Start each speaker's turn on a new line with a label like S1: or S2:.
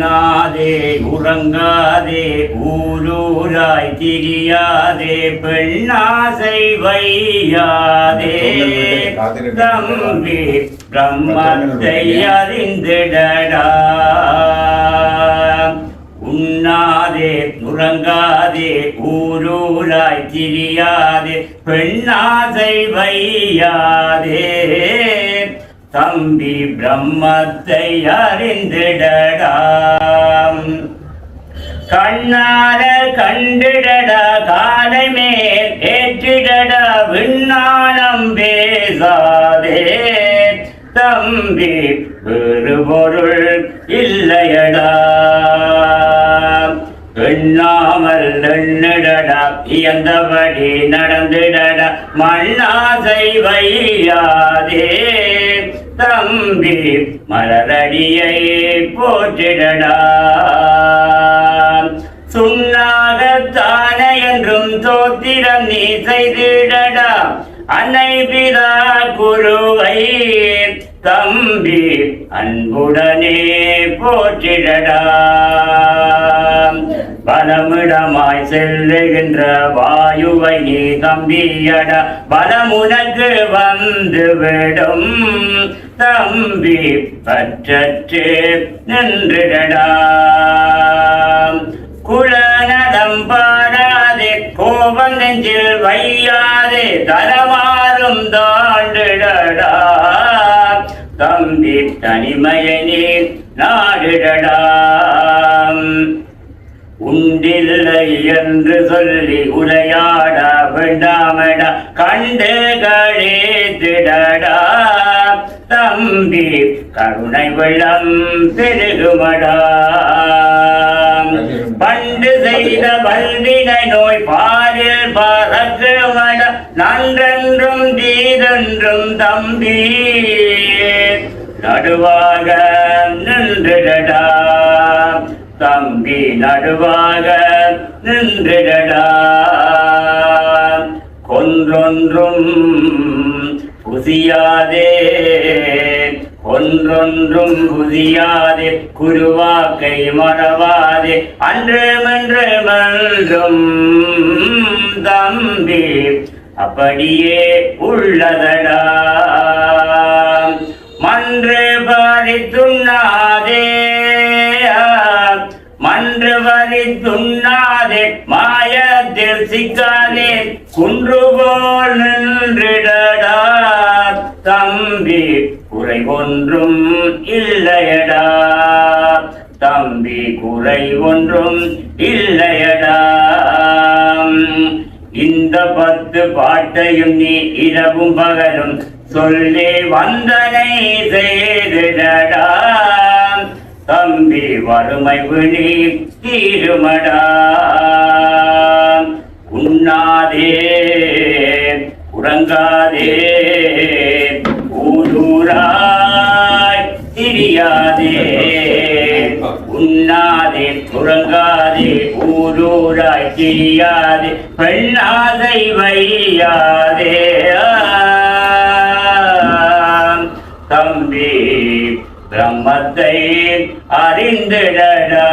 S1: உண்ணாதே உறங்காதே ஊரூராய் திரியாதே பெண்ணாசை வையாதே. தம்பி பிரம்மத்தை அறிந்திடடா. உண்ணாதே உறங்காதே ஊரூராய் திரியாதே பெண்ணாசை வையாதே. தம்பி பிரம்மத்தை அறிந்திடடாம். கண்ணார கண்டிடடா காலை மேல் ஏற்றிடடா விண்ணானம் பேசாதே தம்பி வேறு பொருள் இல்லையடா. எண்ணாமல் எண்ணிட இயந்தபடி நடந்திடடா மண்ணாசை வையாதே. தம்பி மலரடியை போற்றிடடா. சுண்ணாகத்தானே என்றும் தோத்திரம் நீ செய்திடடா. அன்னை பிதா குருவை தம்பி அன்புடனே போற்றிடடா. பலமிடமாய் செல்லுகின்ற வாயுவை நீ தம்பியட பலமுனக்கு வந்து விடும் தம்பி பற்றற்று நின்றிடடா. குலநலம் பாடாதே கோபம் நெஞ்சில் வையாதே தரமாறும் தாண்டிடடா. தம்பி தனிமையை நீ நாடிடடா. உண்டில்லை என்று சொல்லி உரையாட வேண்டாமடா கண்டு கழித்திடடா தம்பி கருணை வெள்ளம் பெருகுமடா. பண்டு செய்த வல்வினை நோய் பாரில் பறக்குமட நன்றென்றும் தீதென்றும் தம்பி நடுவாக நின்றுடடா. தம்பி நடுவாக நின்றிடடா. கொன்றொன்றும் புசியாதே ஒன்றொன்றும் புதியாதே குருவாக்கை மறவாதே. அன்று மன்றும் தம்பி அப்படியே உள்ளதடா. வரி துண்ணாதே மாயத்தில் சிக்காதே குன்று போல் நின்றிடடா தம்பி குறை ஒன்றும் இல்லையடா தம்பி குறை ஒன்றும் இல்லையடா. இந்த பத்து பாட்டையும் நீ இரவும் பகலும் சொல்லி வந்தனை செய்திடடா. தம்பி வறுமை விழி தீருமடா உண்ணாதே உறங்காதே ஊதூராய் திரியாதே. உண்ணாதே உறங்காதே ஊரூராய் திரியாதே. பெண்ணாதை வையாதே. பிரம்மத்தை அறிந்திடடா.